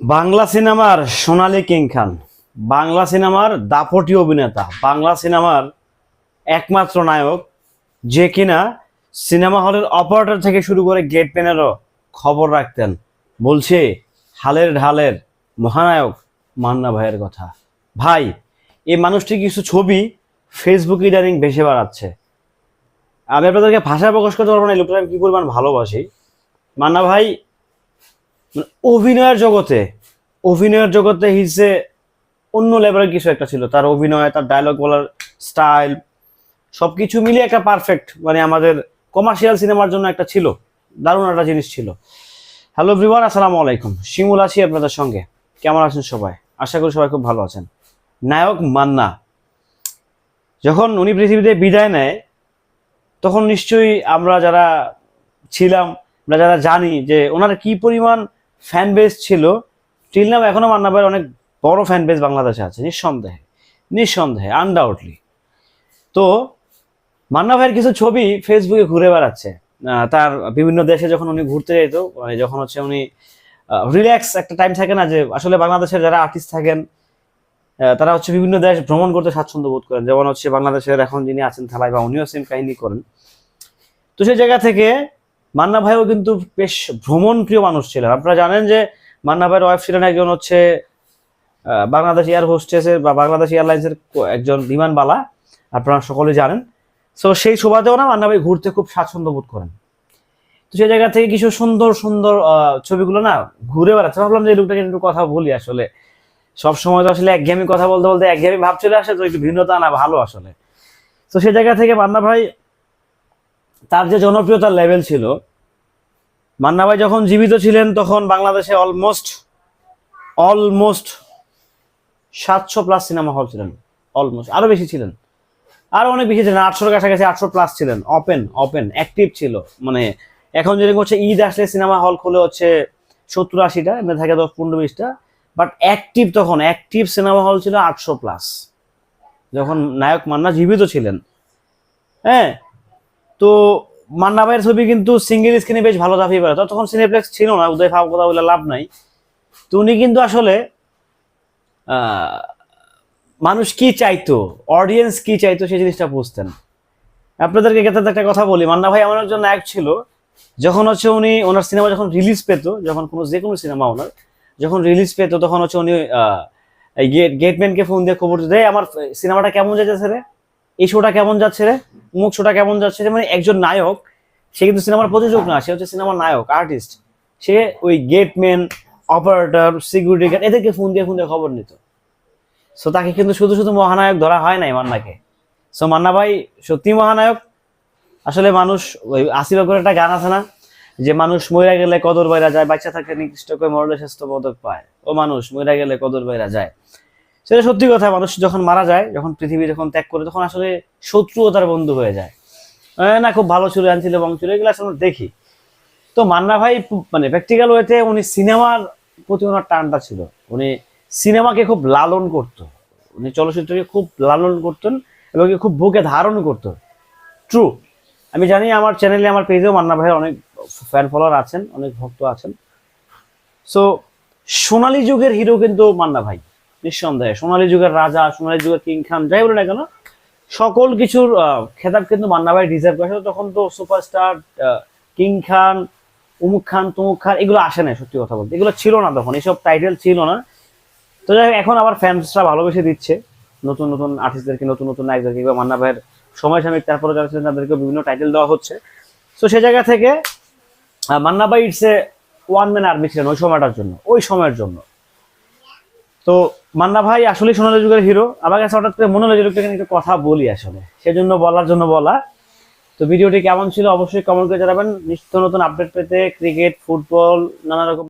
বাংলা সিনেমার সোনালী কিং খান। বাংলা সিনেমার দাপটি অভিনেতা। বাংলা সিনেমার একমাত্র নায়ক, যে কিনা সিনেমা হলের অপারেটর থেকে শুরু করে গেটম্যানেরও খবর রাখতেন। বলছে, হালের ঢালের মহানায়ক মান্না ভাইয়ের কথা। ভাই, এই মানুষটি কিছু ছবি ফেসবুকে ইদানিং ভেসে বেড়াচ্ছে। আমি আপনাদেরকে ভাষায় প্রকাশ করতে পারব না, এই লোকটা আমি কী পরিমাণ ভালোবাসি? মান্না ভাই মানে অভিনয়ের জগতে অভিনয়ের জগতে হিসে অন্য লেভেলের কিছু একটা ছিল। তার অভিনয়, তার ডায়লগ বলার স্টাইল সবকিছু মিলিয়ে একটা পারফেক্ট মানে আমাদের কমার্শিয়াল সিনেমার জন্য একটা ছিল। দারুণ একটা জিনিস ছিল। হ্যালো এভরিওয়ান আসসালামু আলাইকুম। শিমুল আছি আপনাদের সঙ্গে। কেমন আছেন সবাই? আশা করি সবাই খুব ভালো আছেন। নায়ক মান্না। যখন উনি পৃথিবীতে বিদায় নেয়, তখন নিশ্চয়ই আমরা যারা ছিলাম, আমরা যারা জানি যে ওনার কি পরিমাণ ফ্যান বেস ছিল। টিল নাম এখনও মান্না ভাইয়ের অনেক বড় ফ্যান বেস বাংলাদেশে আছে, নিঃসন্দেহে। নিঃসন্দেহে আনডাউটলি তো মান্না ভাইয়ের কিছু ছবি ফেসবুকে ঘুরে বেড়াচ্ছে। তার বিভিন্ন দেশে যখন উনি ঘুরতে যেত মানে যখন হচ্ছে উনি রিল্যাক্স একটা টাইম থাকে না যে, আসলে বাংলাদেশের যারা আর্টিস্ট থাকেন তারা হচ্ছে বিভিন্ন দেশ ভ্রমণ করতে স্বাচ্ছন্দ্য বোধ করেন। যেমন হচ্ছে বাংলাদেশের এখন যিনি আছেন থালায় বা উনিও সেম কাহিনী করেন। তো সেই জায়গা থেকে মান্না ভাইও কিন্তু বেশ ভ্রমণ প্রিয় মানুষ ছিলেন। আপনারা জানেন যে মান্না ভাইয়ের ওয়াইফ ছিলেন একজন হচ্ছে বাংলাদেশ এয়ার হোস্টেসের বা বাংলাদেশ এয়ারলাইন্সের একজন বিমানবালা আপনারা সকলে জানেন। সো সেই সুবাদেও না মান্না ভাই ঘুরতে খুব স্বাচ্ছন্দ্য বোধ করেন। তো সেই জায়গা থেকে কিছু সুন্দর সুন্দর ছবিগুলো না ঘুরে বেড়াচ্ছে। ভাবলাম যে লোকটাকে একটু কথা বলি আসলে। সব সময় তো আসলে একঘেয়েমি কথা বলতে বলতে একঘেয়েমি ভাব চলে আসে, তো একটু ভিন্নতা না ভালো আসলে। তো সেই জায়গা থেকে মান্না ভাই তার যে জনপ্রিয়তার লেভেল ছিল, মান্না ভাই যখন জীবিত ছিলেন তখন বাংলাদেশে অলমোস্ট অলমোস্ট সাতশো প্লাস সিনেমা হল ছিলেন অলমোস্ট আরও বেশি ছিলেন। আরও অনেক বেশি ছিলেন, আটশোর কাছাকাছি আটশো প্লাস ছিলেন ওপেন ওপেন অ্যাক্টিভ ছিল। মানে এখন যেরকম হচ্ছে ঈদ আসলে সিনেমা হল খুলে হচ্ছে সত্তর আশিটা, এমনি থাকে দশ, পনেরো, বিশটা। বাট অ্যাক্টিভ তখন অ্যাক্টিভ সিনেমা হল ছিল আটশো প্লাস যখন নায়ক মান্না জীবিত ছিলেন। হ্যাঁ তো মান্না ভাইয়ের ছবি কিন্তু সিঙ্গেল স্ক্রিনে বেশ ভালো দাফিয়ে বেড়াতো তখন সিনেপ্লেক্স ছিল না উদয় ফাও কথা বলে লাভ নাই। তো উনি কিন্তু আসলে মানুষ কি চাইতো অডিয়েন্স কি চাইতো সেই জিনিসটা বুঝতেন। আপনাদেরকে ক্ষেত্রে একটা কথা বলি মান্না ভাই আমার একজন নায়ক ছিল যখন হচ্ছে উনি ওনার সিনেমা যখন রিলিজ পেত যখন কোনো যে কোনো সিনেমা ওনার যখন রিলিজ পেত তখন হচ্ছে উনি এই গেট গেটম্যানকে ফোন দিয়ে খবর "এই, আমার সিনেমাটা কেমন যাচ্ছে রে? এই শোটা কেমন যাচ্ছে রে? উমুক শোটা কেমন যাচ্ছে রে?" মানে একজন নায়ক, সে কিন্তু সিনেমার প্রযোজক না, সে হচ্ছে সিনেমার নায়ক আর্টিস্ট সে ওই গেটম্যান অপারেটর সিকিউরিটি গার্ড এদেরকে ফোন দিয়ে ফোন দিয়ে খবর নিত। সো তাকে কিন্তু শুধু শুধু মহানায়ক ধরা হয় নাই মান্নাকে। সো মান্না ভাই সত্যি মহানায়ক। আসলে মানুষ, ওই আসিবা করে একটা গান আছে না? যে মানুষ মইরা গেলে কদর বাইরা যায়, বাচ্চা থাকলে নির্দিষ্ট করে মরলে স্বাস্থ্য পদক পায়। ও মানুষ মইরা গেলে কদর বাইরা যায়। সেটা সত্যি কথা, মানুষ যখন মারা যায়, যখন পৃথিবী যখন ত্যাগ করে, তখন আসলে শত্রুও তার বন্ধু হয়ে যায়। না, খুব ভালো ছিল আন ছিল বং ছিল, এগুলো আসলে দেখি। তো মান্না ভাই মানে প্র্যাকটিক্যাল ওয়েতে উনি সিনেমার প্রতি ওনার টানটা ছিল। উনি সিনেমাকে খুব লালন করতো। উনি চলচ্চিত্রকে খুব লালন করতেন এবং খুব বুকে ধারণ করতো। ট্রু আমি জানি আমার চ্যানেলে আমার পেজেও মান্না ভাইয়ের অনেক ফ্যান ফলোয়ার আছেন, অনেক ভক্ত আছেন। সো সোনালী যুগের হিরো কিন্তু মান্না ভাই। নিঃসন্দেহে। সোনালী যুগের রাজা, সোনালী যুগের কিং খান, যাই বলে না কেন, সকল কিছুর খেতাব কিন্তু মান্না ভাই ডিজার্ভ করে তখন তো সুপারস্টার কিং খান, উমুক খান, তুমুক খান, এগুলো আসে না সত্যি কথা বলতে। এগুলো ছিল না তখন এইসব টাইটেল ছিল না। তো যাই এখন আবার ফ্যান্সরা ভালোবেসে দিচ্ছে। নতুন নতুন আর্টিস্টদেরকে নতুন নতুন নায়কদেরকে কিংবা মান্না ভাইয়ের সময় সাময়িক তারপরে যারা ছিলেন তাদেরকে বিভিন্ন টাইটেল দেওয়া হচ্ছে। তো সে জায়গা থেকে মান্না ভাই it's a one man army ছিলেন ওই সময়টার জন্য, ওই সময়ের জন্য। তো মান্না ভাই আসলে সোনালী যুগের হিরো আমার কাছে হঠাৎ করে মনে হলো যে লোকটাকে একটু কথা বলি আসলে। সেজন্য বলার জন্য বলা। তো ভিডিওটি কেমন ছিল অবশ্যই কমেন্ট করে জানাবেন। নিত্য নতুন আপডেট পেতে ক্রিকেট ফুটবল নানা রকম